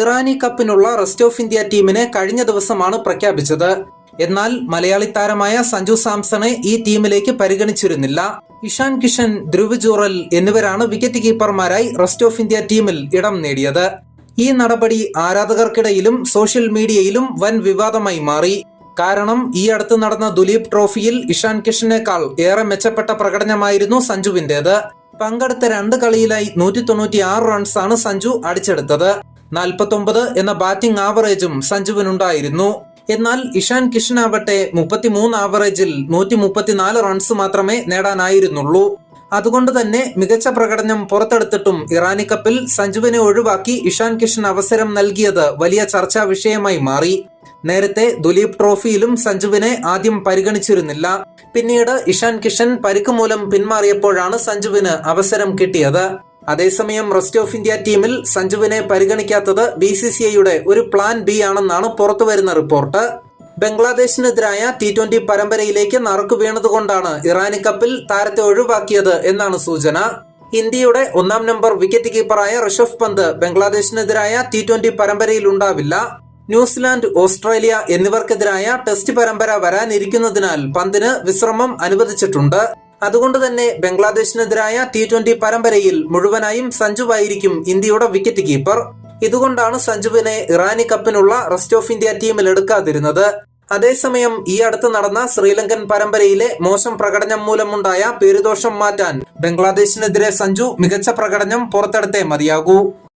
ഇറാനി കപ്പിനുള്ള rest of India ടീമിനെ കഴിഞ്ഞ ദിവസമാണ് പ്രഖ്യാപിച്ചത്. എന്നാൽ മലയാളി താരമായ സഞ്ജു സാംസണെ ഈ ടീമിലേക്ക് പരിഗണിച്ചിരുന്നില്ല. ഇഷാൻ കിഷൻ ധ്രുവ് ജൂറൽ എന്നിവരാണ് വിക്കറ്റ് കീപ്പർമാരായി റെസ്റ്റ് ഓഫ് ഇന്ത്യ ടീമിൽ ഇടം നേടിയത്. ഈ നടപടി ആരാധകർക്കിടയിലും സോഷ്യൽ മീഡിയയിലും വൻ വിവാദമായി മാറി. കാരണം ഈ അടുത്ത് നടന്ന ദുലീപ് ട്രോഫിയിൽ ഇഷാൻ കിഷനേക്കാൾ ഏറെ മെച്ചപ്പെട്ട പ്രകടനമായിരുന്നു സഞ്ജുവിന്റേത് പങ്കെടുത്ത രണ്ട് കളിയിലായി നൂറ്റി തൊണ്ണൂറ്റി ആറ് റൺസാണ് സഞ്ജു അടിച്ചെടുത്തത്. നാൽപ്പത്തൊമ്പത് എന്ന ബാറ്റിംഗ് ആവറേജും സഞ്ജുവിനുണ്ടായിരുന്നു. എന്നാൽ ഇഷാൻ കിഷൻ ആവട്ടെ മുപ്പത്തിമൂന്ന് ആവറേജിൽ നൂറ്റി മുപ്പത്തിനാല് റൺസ് മാത്രമേ നേടാനായിരുന്നുള്ളൂ. അതുകൊണ്ട് തന്നെ മികച്ച പ്രകടനം പുറത്തെടുത്തിട്ടും ഇറാനി കപ്പിൽ സഞ്ജുവിനെ ഒഴിവാക്കി ഇഷാൻ കിഷൻ അവസരം നൽകിയത് വലിയ ചർച്ചാ വിഷയമായി മാറി. നേരത്തെ ദുലീപ് ട്രോഫിയിലും സഞ്ജുവിനെ ആദ്യം പരിഗണിച്ചിരുന്നില്ല. പിന്നീട് ഇഷാൻ കിഷൻ പരിക്ക് മൂലം പിന്മാറിയപ്പോഴാണ് സഞ്ജുവിന് അവസരം കിട്ടിയത്. അതേസമയം റെസ്റ്റ് ഓഫ് ഇന്ത്യ ടീമിൽ സഞ്ജുവിനെ പരിഗണിക്കാത്തത് ബി സി സി ഐയുടെ ഒരു പ്ലാൻ ബി ആണെന്നാണ് പുറത്തുവരുന്ന റിപ്പോർട്ട്. ബംഗ്ലാദേശിനെതിരായ ടി ട്വന്റി പരമ്പരയിലേക്ക് നറുക്കു വീണതുകൊണ്ടാണ് ഇറാനി കപ്പിൽ താരത്തെ ഒഴിവാക്കിയത് എന്നാണ് സൂചന. ഇന്ത്യയുടെ ഒന്നാം number wicket കീപ്പറായ Rishabh Pant ബംഗ്ലാദേശിനെതിരായ T twenty പരമ്പരയിൽ ഉണ്ടാവില്ല. ന്യൂസിലാൻഡ് ഓസ്ട്രേലിയ എന്നിവർക്കെതിരായ ടെസ്റ്റ് പരമ്പര വരാനിരിക്കുന്നതിനാൽ പന്തിന് വിശ്രമം അനുവദിച്ചിട്ടുണ്ട്. അതുകൊണ്ട് തന്നെ ബംഗ്ലാദേശിനെതിരായ ടി ട്വന്റി പരമ്പരയിൽ മുഴുവനായും സഞ്ജുവായിരിക്കും ഇന്ത്യയുടെ വിക്കറ്റ് കീപ്പർ ഇതുകൊണ്ടാണ് സഞ്ജുവിനെ ഇറാനി കപ്പിനുള്ള റെസ്റ്റ് ഓഫ് ഇന്ത്യ ടീമിൽ എടുക്കാതിരുന്നത്. അതേസമയം ഈ അടുത്ത് നടന്ന ശ്രീലങ്കൻ പരമ്പരയിലെ മോശം പ്രകടനം മൂലമുണ്ടായ പേരുദോഷം മാറ്റാൻ ബംഗ്ലാദേശിനെതിരെ സഞ്ജു മികച്ച പ്രകടനം പുറത്തെടുത്തേ മതിയാകൂ.